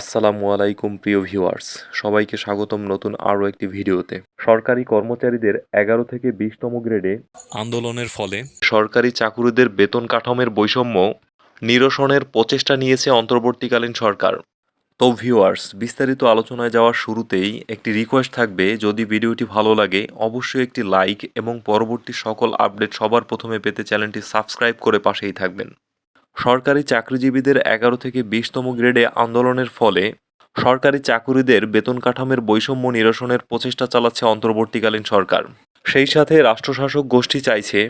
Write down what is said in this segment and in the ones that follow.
আসসালামু আলাইকুম প্রিয় ভিউয়ার্স। সবাইকে স্বাগতম নতুন আরও একটি ভিডিওতে। সরকারি কর্মচারীদের এগারো থেকে বিশতম গ্রেডে আন্দোলনের ফলে সরকারি চাকুরিদের বেতন কাঠামোর বৈষম্য নিরসনের প্রচেষ্টা নিয়েছে অন্তর্বর্তীকালীন সরকার। তো ভিউয়ার্স বিস্তারিত আলোচনায় যাওয়ার শুরুতেই একটি রিকোয়েস্ট থাকবে। যদি ভিডিওটি ভালো লাগে অবশ্যই একটি লাইক এবং পরবর্তী সকল আপডেট সবার প্রথমে পেতে চ্যানেলটি সাবস্ক্রাইব করে পাশেই থাকবেন। সরকারি চাকরিজীবীদের এগারো থেকে বিশতম গ্রেডে আন্দোলনের ফলে সরকারি চাকুরিদের বেতন কাঠামোর বৈষম্য নিরসনের প্রচেষ্টা চালাচ্ছে অন্তর্বর্তীকালীন সরকার। সেই সাথে রাষ্ট্রশাসক গোষ্ঠী চাইছে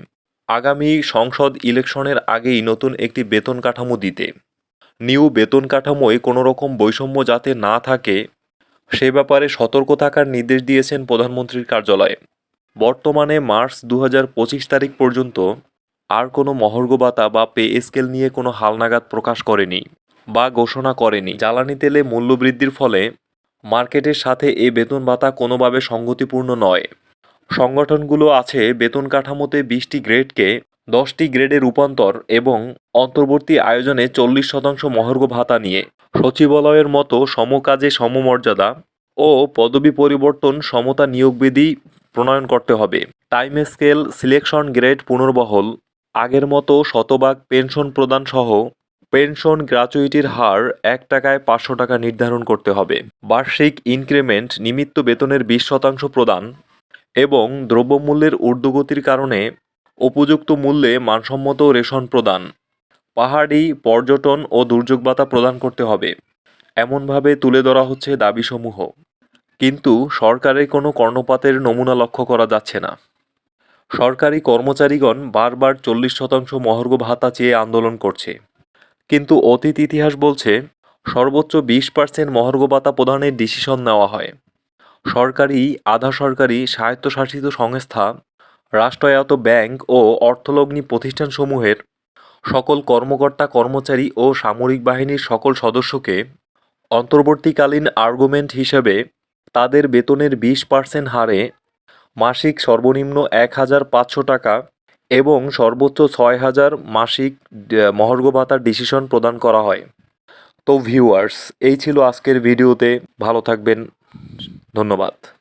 আগামী সংসদ ইলেকশনের আগেই নতুন একটি বেতন কাঠামো দিতে। নিউ বেতন কাঠামোয় কোনো রকম বৈষম্য যাতে না থাকে, সে ব্যাপারে সতর্ক থাকার নির্দেশ দিয়েছেন প্রধানমন্ত্রীর কার্যালয়ে। বর্তমানে মার্চ দু হাজার পঁচিশ তারিখ পর্যন্ত আর কোনো মহর্ঘ ভাতা বা পে স্কেল নিয়ে কোনো হালনাগাদ প্রকাশ করেনি বা ঘোষণা করেনি। জ্বালানি তেলে মূল্যবৃদ্ধির ফলে মার্কেটের সাথে এ বেতন ভাতা কোনোভাবে সংগতিপূর্ণ নয়। সংগঠনগুলো আছে বেতন কাঠামোতে বিশটি গ্রেডকে দশটি গ্রেডে রূপান্তর এবং অন্তর্বর্তী আয়োজনে চল্লিশ শতাংশ মহর্ঘ ভাতা নিয়ে। সচিবালয়ের মতো সমকাজে সমমর্যাদা ও পদবি পরিবর্তন সমতা নিয়োগবিধি প্রণয়ন করতে হবে। টাইম স্কেল, সিলেকশন গ্রেড পুনর্বহল আগের মতো শতভাগ পেনশন প্রদান সহ পেনশন গ্র্যাচুইটির হার এক টাকায় পাঁচশো টাকা নির্ধারণ করতে হবে। বার্ষিক ইনক্রিমেন্ট নিমিত্ত বেতনের বিশ শতাংশ প্রদান এবং দ্রব্যমূল্যের ঊর্ধ্বগতির কারণে উপযুক্ত মূল্যে মানসম্মত রেশন প্রদান, পাহাড়ি পর্যটন ও দুর্যোগ ভাতা প্রদান করতে হবে। এমনভাবে তুলে ধরা হচ্ছে দাবিসমূহ। কিন্তু সরকারের কোনো কর্ণপাতের নমুনা লক্ষ্য করা যাচ্ছে না। সরকারি কর্মচারীগণ বারবার চল্লিশ শতাংশ মহর্ঘ ভাতা চেয়ে আন্দোলন করছে। কিন্তু অতীত ইতিহাস বলছে, সর্বোচ্চ বিশ পার্সেন্ট মহর্ঘ ভাতা প্রদানের ডিসিশন নেওয়া হয়। সরকারি, আধা সরকারি স্বায়ত্তশাসিত সংস্থা, রাষ্ট্রায়ত্ত ব্যাংক ও অর্থলগ্নি প্রতিষ্ঠানসমূহের সকল কর্মকর্তা কর্মচারী ও সামরিক বাহিনীর সকল সদস্যকে অন্তর্বর্তীকালীন আর্গুমেন্ট হিসেবে তাদের বেতনের বিশ পার্সেন্ট হারে মাসিক সর্বনিম্ন এক হাজার পাঁচশো টাকা এবং সর্বোচ্চ ছয় হাজার মাসিক মহর্গ ভাতার ডিসিশন প্রদান করা হয়। তো ভিউয়ার্স এই ছিল আজকের ভিডিওতে। ভালো থাকবেন। ধন্যবাদ।